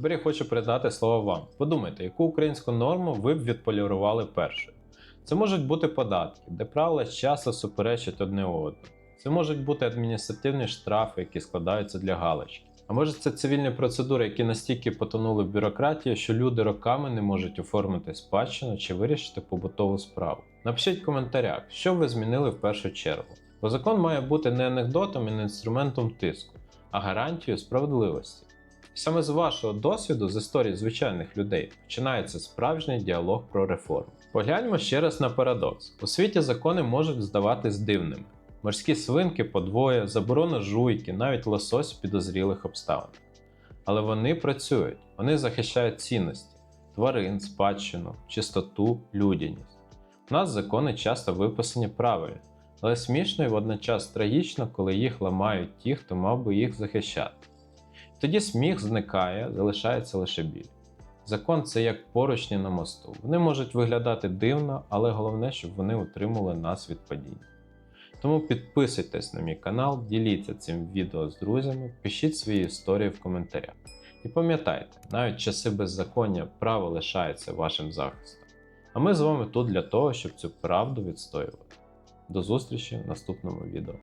Тепер я хочу передати слово вам. Подумайте, яку українську норму ви б відполірували першою. Це можуть бути податки, де правила часто суперечать одне одному. Це можуть бути адміністративні штрафи, які складаються для галочки. А може це цивільні процедури, які настільки потонули в бюрократії, що люди роками не можуть оформити спадщину чи вирішити побутову справу. Напишіть в коментарях, що ви змінили в першу чергу. Бо закон має бути не анекдотом і не інструментом тиску, а гарантією справедливості. Саме з вашого досвіду, з історії звичайних людей, починається справжній діалог про реформу. Погляньмо ще раз на парадокс: у світі закони можуть здаватись дивними. Морські свинки подвоє, заборона жуйки, навіть лосось в підозрілих обставинах. Але вони працюють, вони захищають цінності, тварин, спадщину, чистоту, людяність. У нас закони часто виписані правильно, але смішно і водночас трагічно, коли їх ламають ті, хто мав би їх захищати. Тоді сміх зникає, залишається лише біль. Закон це як поручні на мосту. Вони можуть виглядати дивно, але головне, щоб вони утримували нас від падіння. Тому підписуйтесь на мій канал, діліться цим відео з друзями, пишіть свої історії в коментарях. І пам'ятайте, навіть часи беззаконня право лишається вашим захистом. А ми з вами тут для того, щоб цю правду відстоювати. До зустрічі в наступному відео.